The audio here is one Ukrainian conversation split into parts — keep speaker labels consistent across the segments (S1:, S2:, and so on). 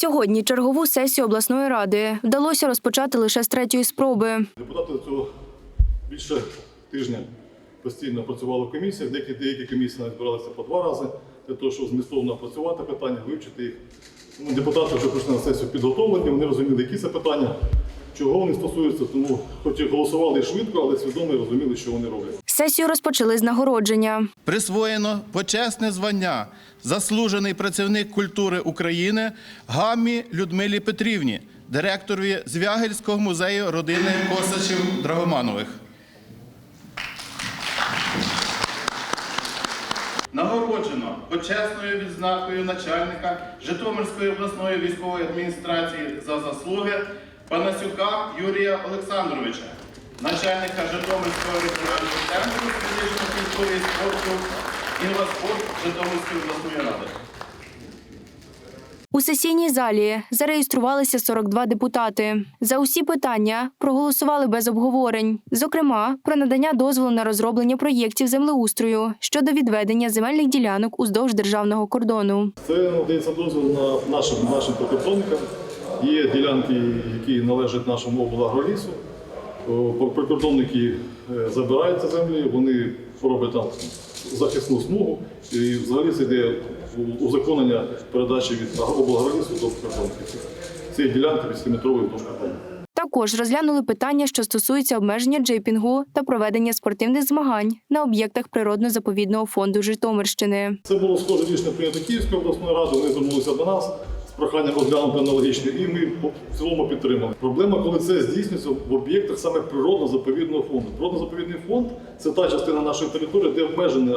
S1: Сьогодні чергову сесію обласної ради вдалося розпочати лише з третьої спроби.
S2: Депутати цього більше тижня постійно працювали в комісіях. Деякі, деякі комісії навіть збиралися по два рази для того, щоб змістовно опрацювати питання, вивчити їх. Тому депутати вже прийшли на сесію підготовлені, вони розуміли, які це питання, чого вони стосуються. Тому, хоч і голосували швидко, але свідомо розуміли, що вони роблять.
S1: Сесію розпочали з нагородження.
S3: Присвоєно почесне звання заслужений працівник культури України Гаммі Людмилі Петрівні, директорові Звягельського музею родини Косачів Драгоманових. Нагороджено почесною відзнакою начальника Житомирської обласної військової адміністрації за заслуги Панасюка Юрія Олександровича, начальника Житомирського регіонального центру фізичної культури і спорту «Інваспорт» Житомирської обласної ради.
S1: У сесійній залі зареєструвалися 42 депутати. За усі питання проголосували без обговорень. Зокрема, про надання дозволу на розроблення проєктів землеустрою щодо відведення земельних ділянок уздовж державного кордону.
S2: Це надається дозвіл на нашим, нашим прикордонникам. Є ділянки, які належать нашому облагролісу. О, Прикордонники е, забирають ці землі, вони роблять там захисну смугу. І взагалі це йде узаконення передачі від облагролісу до прикордонників. Ці ділянки 8-метрові вдовж кордону.
S1: Також розглянули питання, що стосуються обмеження джейпінгу та проведення спортивних змагань на об'єктах природно-заповідного фонду Житомирщини.
S2: Це було схоже рішення прийнято Київською обласною радою. Вони звернулися до нас з проханням розглянути аналогічне, і ми в цілому підтримали. Проблема, коли це здійснюється в об'єктах саме природно-заповідного фонду. Природно-заповідний фонд це та частина нашої території, де обмежене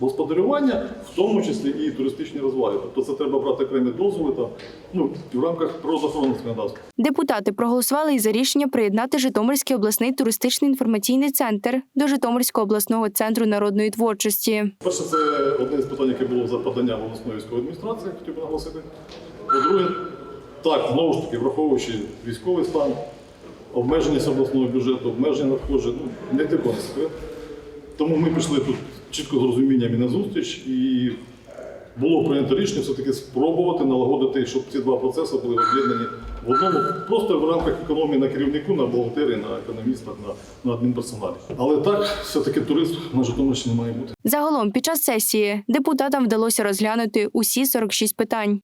S2: господарювання, в тому числі і туристичні розваги. Тобто це треба брати окремі дозволи там, ну, в рамках природоохоронного законодавства.
S1: Депутати проголосували і за рішення приєднати Житомирський обласний туристичний інформаційний центр до Житомирського обласного центру народної творчості.
S2: Перше, це одне з питань, яке було за поданням обласної військової адміністрації, хотів би наголосити. По-друге, так, знову ж таки, враховуючи військовий стан, обмеженість обласного бюджету, обмеження надходжень, ну, не не секрет. Тому ми пішли тут чітко з розумінням і на зустріч, і було прийнято рішення все-таки спробувати налагодити, щоб ці два процеси були об'єднані в одному, просто в рамках економії на керівнику, на бухгалтерії, на економістах, на, на адмінперсоналі. Але так, все-таки туризм на Житомирщині має бути.
S1: Загалом, під час сесії депутатам вдалося розглянути усі 46 питань.